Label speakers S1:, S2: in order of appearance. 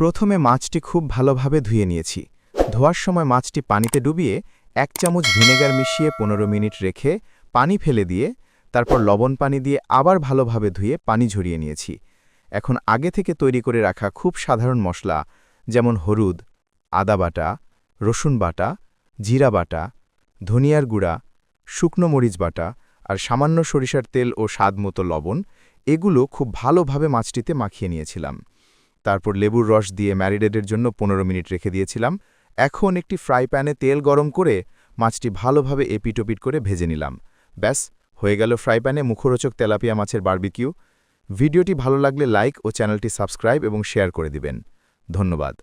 S1: প্রথমে মাছটি খুব ভালোভাবে ধুয়ে নিয়েছি। ধোয়ার সময় মাছটি পানিতে ডুবিয়ে এক চামচ ভিনেগার মিশিয়ে পনেরো মিনিট রেখে পানি ফেলে দিয়ে, তারপর লবণ পানি দিয়ে আবার ভালোভাবে ধুয়ে পানি ঝরিয়ে নিয়েছি। এখন আগে থেকে তৈরি করে রাখা খুব সাধারণ মশলা, যেমন হলুদ, আদা বাটা, রসুন বাটা, জিরা বাটা, ধনিয়ার গুঁড়া, শুকনো মরিচ বাটা আর সামান্য সরিষার তেল ও স্বাদ মতো লবণ, এগুলো খুব ভালোভাবে মাছটিতে মাখিয়ে নিয়েছিলাম। তারপর লেবুর রস দিয়ে ম্যারিডেডের জন্য পনেরো মিনিট রেখে দিয়েছিলাম। এখন একটি ফ্রাই প্যানে তেল গরম করে মাছটি ভালোভাবে এপিটোপিট করে ভেজে নিলাম। ব্যাস, হয়ে গেল ফ্রাই প্যানে মুখরোচক তেলাপিয়া মাছের বার্বিকিউ। ভিডিওটি ভালো লাগলে লাইক ও চ্যানেলটি সাবস্ক্রাইব এবং শেয়ার করে দিবেন। ধন্যবাদ।